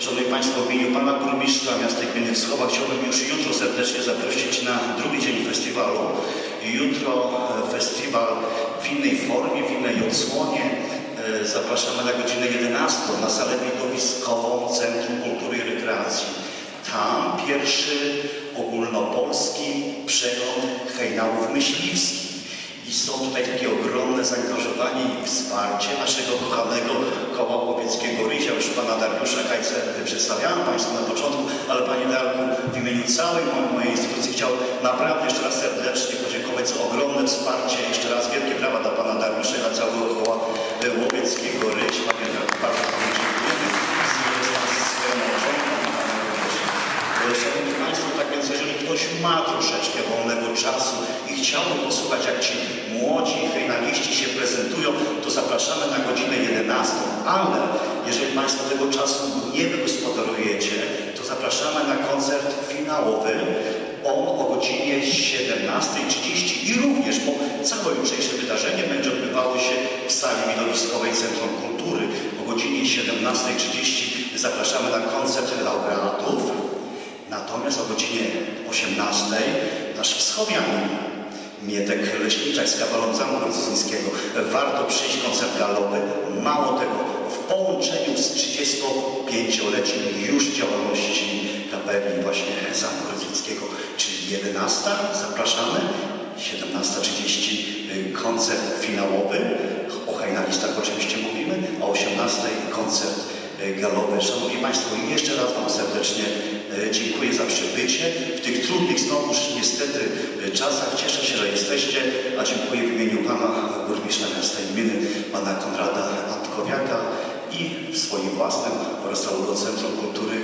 Szanowni Państwo, w imieniu Pana Burmistrza Miasta Gminy Wschowa chciałbym już jutro serdecznie zaprosić na drugi dzień festiwalu. Jutro e, festiwal w innej formie, w innej odsłonie. E, Zapraszamy na godzinę 11 na salę widowiskową Centrum Kultury i Rekreacji. Tam pierwszy ogólnopolski przegląd hejnałów myśliwskich. I są tutaj takie ogromne zaangażowanie i wsparcie naszego kochanego pana Dariusza Kajce przedstawiałem Państwu na początku, ale Panie Darku, w imieniu całej mo- mojej instytucji chciał naprawdę jeszcze raz serdecznie podziękować za ogromne wsparcie. Jeszcze raz wielkie brawa dla Pana Dariusza i dla całego koła e, łowieckiego Ryś. Panie Darku, bardzo Panu dziękujemy. Szanowni Państwo, tak więc jeżeli ktoś ma troszeczkę wolnego czasu i chciałby posłuchać, jak ci młodzi hejnaliści się prezentują, to zapraszamy na godzinę 11. Ale jeżeli Państwo tego czasu nie wygospodarujecie, to zapraszamy na koncert finałowy. O godzinie 17.30 i również, bo całe jutrzejsze wydarzenie będzie odbywało się w sali widowiskowej Centrum Kultury. O godzinie 17.30 zapraszamy na koncert laureatów. Natomiast o godzinie 18 nasz wschowianin Mietek Leśniczak z Zamku Rosyjskiego. Warto przyjść koncert galowy. Mało tego, połączeniu z 35-leciem już działalności kapeli właśnie Rosyjskiego, czyli 11 zapraszamy, 17.30 koncert finałowy, o hajnalistach oczywiście mówimy, a o 18 koncert e, galowy. Szanowni Państwo, jeszcze raz Wam serdecznie e, dziękuję za przybycie. W tych trudnych znowuż niestety czasach cieszę się, że jesteście, a dziękuję w imieniu Pana Burmistrza Miasta Gminy, Pana Konrada Antkowiaka w swoim własnym całego Centrum Kultury